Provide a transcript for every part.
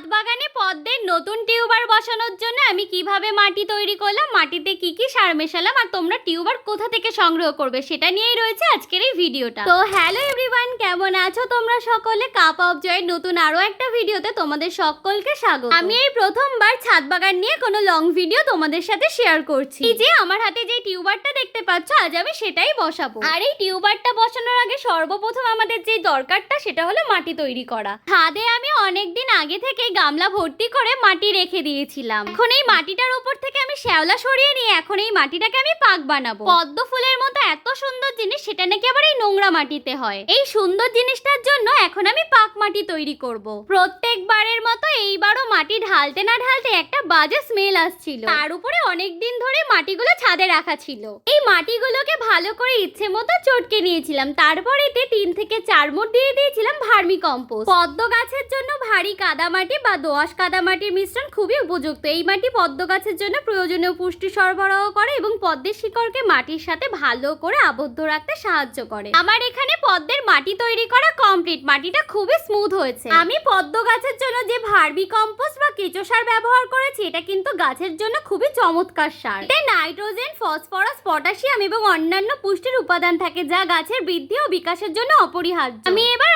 ছাদ বাগানে পদ্মের নতুন টিউবার বসানোর জন্য আমি কীভাবে মাটি তৈরি করলাম, মাটিতে কি কি সার মেশালাম আর তোমরা টিউবার কোথা থেকে সংগ্রহ করবে সেটা নিয়েই রয়েছে আজকের এই ভিডিওটা। তো হ্যালো এভরিওয়ান, কেমন আছো তোমরা সকলে? কাপ অফ জয়ের নতুন আরও একটা ভিডিওতে তোমাদের সকলকে স্বাগত। আমি এই প্রথমবার ছাদ বাগান নিয়ে কোনো লং ভিডিও তোমাদের সাথে শেয়ার করছি। এই যে আমার হাতে যে টিউবারটা দেখতে পাচ্ছ, আজ আমি সেটাই বসাবো। আর এই টিউবারটা বসানোর আগে সর্বপ্রথম আমাদের যে দরকারটা সেটা হলো মাটি তৈরি করা। ছাদে আমি অনেকদিন আগে থেকে গামলা ভর্তি করে মাটি রেখে দিয়েছিলাম। এখন এই মাটিটার উপর থেকে আমি শ্যাওলা সরিয়ে নিয়ে এখন এই মাটিটাকে আমি পাক বানাবো। পদ্ম ফুলের মতো এত সুন্দর জিনিস, সেটা নাকি আবার এই নোংরা মাটিতে হয়। এই সুন্দর জিনিসটার জন্য এখন আমি পাক মাটি তৈরি করব। প্রত্যেকবারের মতো এইবারও মাটি ঢালতে না ঢালতে একটা বাজে স্মেল আসছিল। তার উপরে অনেক ধরে মাটিগুলো ছাদে রাখা ছিল। এই মাটিগুলোকে ভালো করে ইচ্ছে মতো চটকে নিয়েছিলাম। তারপর এতে তিন থেকে চার মুঠ দিয়ে দিয়েছিলাম ভার্মি কম্পোস্ট। পদ্ম গাছের জন্য ভারী কাদামাটি বা দোআঁশ কাদামাটির মিশ্রণ খুবই উপযুক্ত। এই মাটি পদ্ম গাছের জন্য প্রয়োজনীয় পুষ্টি সরবরাহ করে এবং পদ্মের শিকড়কে মাটির সাথে ভালো করে আবদ্ধ রাখতে সাহায্য করে। আমার এখানে পদ্মের মাটি তৈরি করা কমপ্লিট। মাটিটা খুবই স্মুথ হয়েছে। আমি পদ্ম গাছের জন্য যে ভার্মি কম্পোস্ট বা কেঁচো সার ব্যবহার করেছি, এটা কিন্তু গাছের জন্য খুবই চমৎকার সার। এতে নাইট্রোজেন, ফসফরাস, পটাশিয়াম এবং অন্যান্য পুষ্টির উপাদান থাকে যা গাছের বৃদ্ধি ও বিকাশের জন্য অপরিহার্য। আমি এবার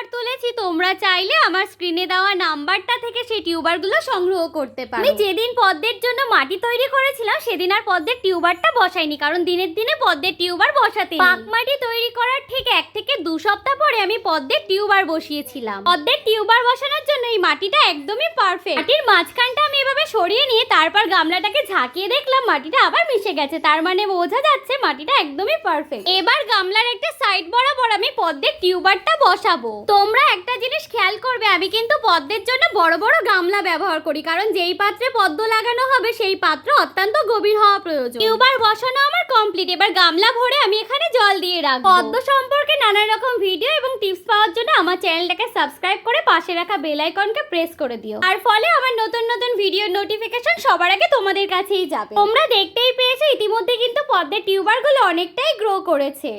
টিউবার তুলেছি তোমরা চাইলে আমার স্ক্রিনে দেওয়া নাম্বারটা থেকে সেই টিউবারগুলো সংগ্রহ করতে পারো। আমি যেদিন পদ্মের জন্য মাটি তৈরি করেছিলাম সেদিন আর পদ্মের টিউবারটা বসাইনি কারণ দিনের দিনে পদ্মের টিউবার বসাতে পাক মাটি তৈরি করার ঠিক এক থেকে দু সপ্তাহ পরে আমি পদ্মের টিউবার বসিয়েছিলাম। পদ্মের টিউবার বসানোর জন্য এই মাটিটা একদমই পারফেক্ট মাটির মাঝখানটা আমি এভাবে সরিয়ে নিয়ে তারপর গামলাটাকে ঝাঁকিয়ে দেখলাম মাটিটা আবার মিশে গেছে তার মানে বোঝা যাচ্ছে মাটিটা একদমই পারফেক্ট এবার গামলার একটা সাইড বরাবর আমি পদ্মের টিউবারটা বসাবো। তোমরা একটা জিনিস খেয়াল করবে, আমি কিন্তু পদ্মের জন্য বড় বড় গামলা ব্যবহার করি, কারণ যেই পাত্রে পদ্ম লাগানো হবে, সেই পাত্র অত্যন্ত গভীর হওয়া প্রয়োজন। টিউবার বসানো আমার কমপ্লিট এবার গামলা ভরে আমি এখানে জল দিয়ে রাখব। পদ্ম সম্পর্কে নানা রকম ভিডিও এবং টিপস পাওয়ার জন্য আমার চ্যানেলটাকে সাবস্ক্রাইব করে পাশে রাখা বেল আইকনকে প্রেস করে দিও। আর ফলে আমার নতুন নতুন ভিডিও নোটিফিকেশন সবার আগে তোমাদের কাছেই যাবে। তোমরা দেখতেই পেয়েছ, ইতিমধ্যে কিন্তু পদ্মের টিউবারগুলো অনেকটাই গ্রো করেছে।